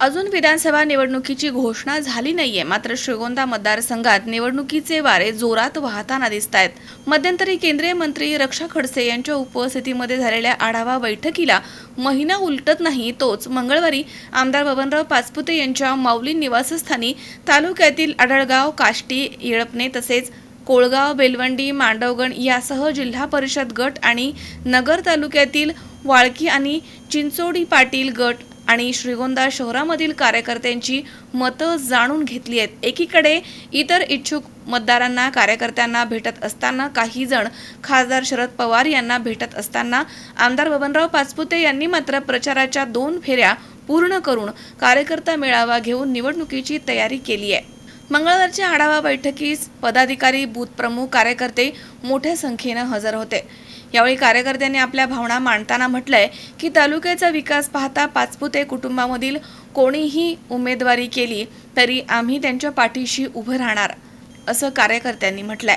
अजून विधानसभा निवडणुकीची घोषणा झाली नाहीये. मात्र श्रीगोंदा मतदारसंघात निवडणुकीचे वारे जोरात वाहताना दिसत आहेत मध्यंतरी केंद्रीय मंत्री रक्षा खडसे यांच्या उपस्थितीमध्ये झालेल्या आढावा बैठकीला महिना उलटत नाही तोच मंगळवारी आमदार बबनराव पाचपुते यांच्या माऊली निवासस्थानी तालुक्यातील आडळगाव काष्टी येळपणे तसेच कोळगाव बेलवंडी मांडवगण यासह जिल्हा परिषद गट आणि नगर तालुक्यातील वाळकी आणि चिंचोडी पाटील गट आणि श्रीगोंदा शहरामधील कार्यकर्त्यांची मतं जाणून घेतली आहेत. एकीकडे इतर इच्छुक मतदारांना कार्यकर्त्यांना भेटत असताना काही जण खासदार शरद पवार यांना भेटत असताना आमदार बबनराव पाचपुते यांनी मात्र प्रचाराच्या दोन फेऱ्या पूर्ण करून कार्यकर्ता मेळावा घेऊन निवडणुकीची तयारी केली आहे. मंगळवारच्या आढावा बैठकीस पदाधिकारी बूथ प्रमुख कार्यकर्ते मोठ्या संख्येनं हजर होते. यावेळी कार्यकर्त्यांनी आपल्या भावना मांडताना म्हटलंय की तालुक्याचा विकास पाहता पाचपुते कुटुंबामधील कोणीही उमेदवारी केली तरी आम्ही त्यांच्या पाठीशी उभं राहणार असं कार्यकर्त्यांनी म्हटलंय.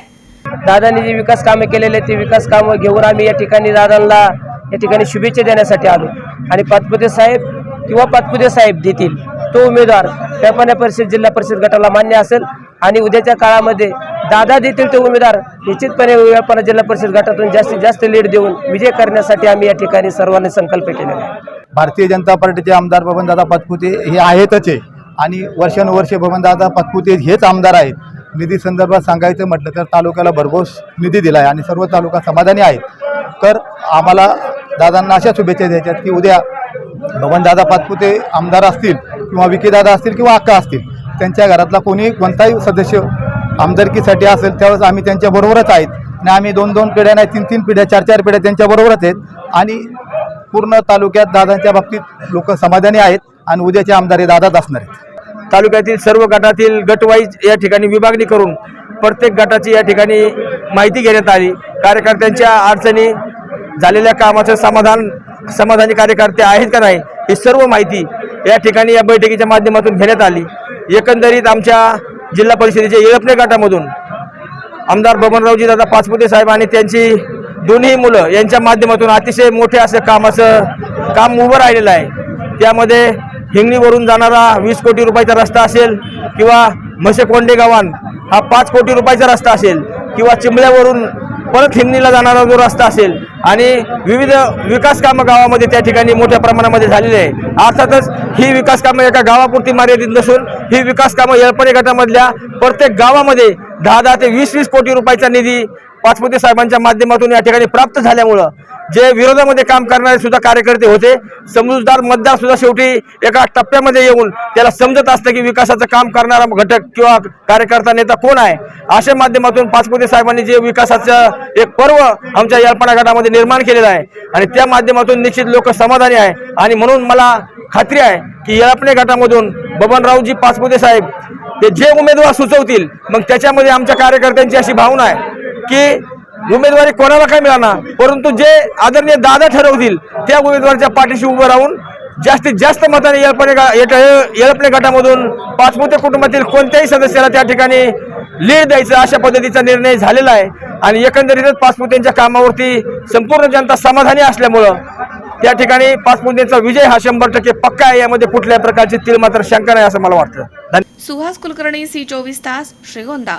दादांनी जी विकास कामे केलेले ते विकास कामं घेऊन आम्ही या ठिकाणी दादांना या ठिकाणी शुभेच्छा देण्यासाठी आलो. आणि पाचपुते साहेब किंवा पाचपुते साहेब देतील तो उमेदवार व्यापाऱ्या परिषद जिल्हा परिषद गटाला मान्य असेल. आणि उद्याच्या काळामध्ये दादा देतील ते उमेदवार. निश्चितपणे व्यापारा जिल्हा परिषद गटातून जास्तीत जास्त लीड देऊन विजय करण्यासाठी आम्ही या ठिकाणी सर्वांनी संकल्प केलेला आहे. भारतीय जनता पार्टीचे आमदार बबनदादा पाचपुते हे आहेतच आहे आणि वर्षानुवर्षे बबनदादा पाचपुते हेच आमदार आहेत. निधी संदर्भात सांगायचं म्हटलं तर तालुक्याला भरघोस निधी दिला आहे आणि सर्व तालुका समाधानी आहेत. तर आम्हाला दादांना अशा शुभेच्छा द्यायच्यात की उद्या बबनदादा पाचपुते आमदार असतील किंवा विकीदादा असतील किंवा अक्का असतील त्यांच्या घरातला कोणी कोणताही सदस्य आमदारकीसाठी असेल त्यावेळेस आम्ही त्यांच्याबरोबरच आहेत. आणि आम्ही दोन दोन पिढ्या नाही तीन तीन पिढ्या चार चार पिढ्या त्यांच्याबरोबरच आहेत. आणि पूर्ण तालुक्यात दादांच्या बाबतीत लोक समाधानी आहेत आणि उद्याचे आमदार हे दादाच असणार आहेत. तालुक्यातील सर्व गटातील गटवाईज या ठिकाणी विभागणी करून प्रत्येक गटाची या ठिकाणी माहिती घेण्यात आली. कार्यकर्त्यांच्या अडचणी झालेल्या कामाचं समाधान समाधानी कार्यकर्ते आहेत का नाही ही सर्व माहिती या ठिकाणी या बैठकीच्या माध्यमातून घेण्यात आली. एकंदरीत आमच्या जिल्हा परिषदेच्या येळपणे गटामधून आमदार बबनरावजी दादा पाचपुते साहेब आणि त्यांची दोन्ही मुलं यांच्या माध्यमातून अतिशय मोठे असं कामाचं काम उभं राहिलेलं आहे. त्यामध्ये हिंगणीवरून जाणारा वीस कोटी रुपयाचा रस्ता असेल किंवा म्हसेकोंडे गावान हा पाच कोटी रुपयाचा रस्ता असेल किंवा चिंबल्यावरून परत हिंगणीला जाणारा जो रस्ता असेल आणि विविध विकास कामं गावामध्ये त्या ठिकाणी मोठ्या प्रमाणामध्ये झालेली आहे. अर्थातच ही विकास कामं एका गावापुरती मर्यादित नसून ही विकास कामं येळपणे गटामधल्या प्रत्येक गावामध्ये दहा दहा ते वीस वीस कोटी रुपयाचा निधी पाचपुते साहेबांच्या माध्यमातून या ठिकाणी प्राप्त झाल्यामुळं जे विरोधामध्ये काम करणारे सुद्धा कार्यकर्ते होते समजूतदार मतदार सुद्धा शेवटी एका टप्प्यामध्ये येऊन त्याला समजत असतं की विकासाचं काम करणारा घटक किंवा कार्यकर्ता नेता कोण आहे. अशा माध्यमातून पाचपुते साहेबांनी जे विकासाचं एक पर्व आमच्या यालपणा गटामध्ये निर्माण केलेलं आहे आणि त्या माध्यमातून निश्चित लोक समाधानी आहे. आणि म्हणून मला खात्री आहे की येळपणे गटामधून बबनरावजी पाचपुते साहेब ते जे उमेदवार सुचवतील मग त्याच्यामध्ये आमच्या कार्यकर्त्यांची अशी भावना आहे. की उमेदवारी कोणाला काय मिळणार परंतु जे आदरणीय दादा ठरवतील त्या उमेदवाराच्या पाठीशी उभं राहून जास्तीत जास्त मताने येळपणे येळपणे गटामधून पाचपुते कुटुंबातील कोणत्याही सदस्याला त्या ठिकाणी लीड द्यायचं अशा पद्धतीचा निर्णय झालेला आहे. आणि एकंदरीतच पाचपुतेंच्या कामावरती संपूर्ण जनता समाधानी असल्यामुळं त्या ठिकाणी पाचपुतेंचा विजय हा शंभर टक्के पक्का आहे. यामध्ये कुठल्याही प्रकारची तील मात्र शंका नाही असं मला वाटतं. सुहास कुलकर्णी सी चोवीस तास श्रीगोंदा.